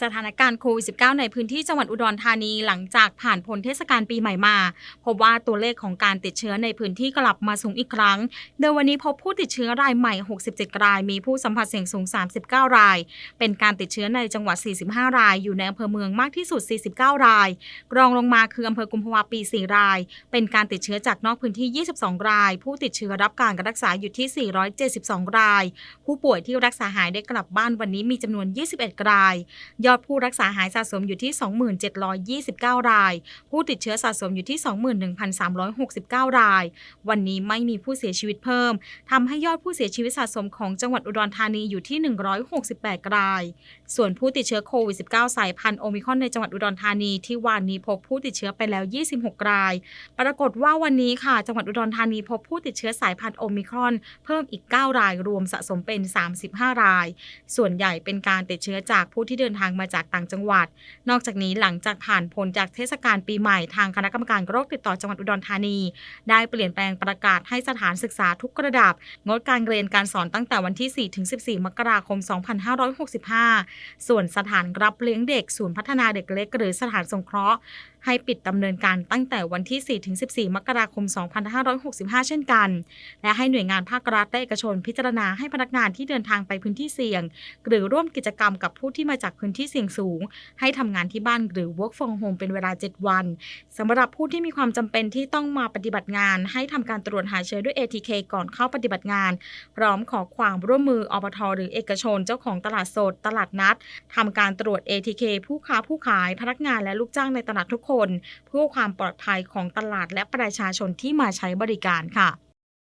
สถานการณ์โควิด -19 ในพื้นที่จังหวัดอุดรธานีหลังจากผ่านพ้นเทศกาลปีใหม่มา พบว่าตัวเลขของการติดเชื้อในพื้นที่กลับมาสูงอีกครั้ง โดยวันนี้พบผู้ติดเชื้อรายใหม่ 67 ราย มีผู้สัมผัสเสี่ยงสูง 39 ราย เป็นการติดเชื้อในจังหวัด 45 ราย อยู่ในอำเภอเมืองมากที่สุด 49 ราย รองลงมาคืออำเภอกุมภาวะปี 4 ราย เป็นการติดเชื้อจากนอกพื้นที่ 22 ราย ผู้ติดเชื้อรับการรักษาอยู่ที่ 472 ราย ผู้ป่วยที่รักษาหายได้กลับบ้านวันนี้มีจำนวน 21 รายยอดผู้รักษาหายสะสมอยู่ที่ 2729 ราย ผู้ติดเชื้อสะสมอยู่ที่ 21,369 ราย วันนี้ไม่มีผู้เสียชีวิตเพิ่มทำให้ยอดผู้เสียชีวิตสะสมของจังหวัดอุดรธานีอยู่ที่ 168 ราย ส่วนผู้ติดเชื้อโควิด -19 สายพันธุ์โอมิครอนในจังหวัดอุดรธานีที่วันนี้พบผู้ติดเชื้อไปแล้ว 26 ราย ปรากฏว่าวันนี้ค่ะ จังหวัดอุดรธานีพบผู้ติดเชื้อสายพันธุ์โอมิครอน เพิ่มอีก 9 ราย รวมสะสมเป็น 35 ราย ส่วนใหญ่เป็นการติดเชื้อจากผู้ที่เดินทางมาจากต่างจังหวัด นอกจากนี้หลังจากผ่านพ้นจากเทศกาลปีใหม่ทางคณะกรรมการโรคติดต่อจังหวัดอุดรธานี ได้เปลี่ยนแปลงประกาศให้สถานศึกษาทุกระดับ งดการเรียนการสอนตั้งแต่วันที่ 4 ถึง 14 มกราคม 2565 ส่วนสถานรับเลี้ยงเด็กศูนย์พัฒนาเด็กเล็ก หรือสถานสงเคราะห์ ให้ปิดดำเนินการตั้งแต่วันที่4ถึง14 มกราคม 2565 เช่นกัน และให้หน่วยงานภาครัฐและเอกชนพิจารณาให้พนักงานที่เดินทางไปพื้นที่เสี่ยง หรือร่วมกิจกรรมกับผู้ที่มาจากพื้นที่เสี่ยงสูง ให้ทำงานที่บ้านหรือ work from home เป็นเวลา 7 วันสำหรับผู้ที่มีความจำเป็นที่ต้องมาปฏิบัติงาน ให้ทำการตรวจหาเชื้อด้วย ATK ก่อนเข้าปฏิบัติงาน พร้อมขอความร่วมมืออบทหรือเอกชน เจ้าของตลาดสด ตลาดนัดทำการตรวจ ATK ผู้ค้าผู้ขายพนักงานและลูกจ้างในตลาดทุกคนคน เพื่อความปลอดภัยของตลาดและประชาชนที่มาใช้บริการค่ะ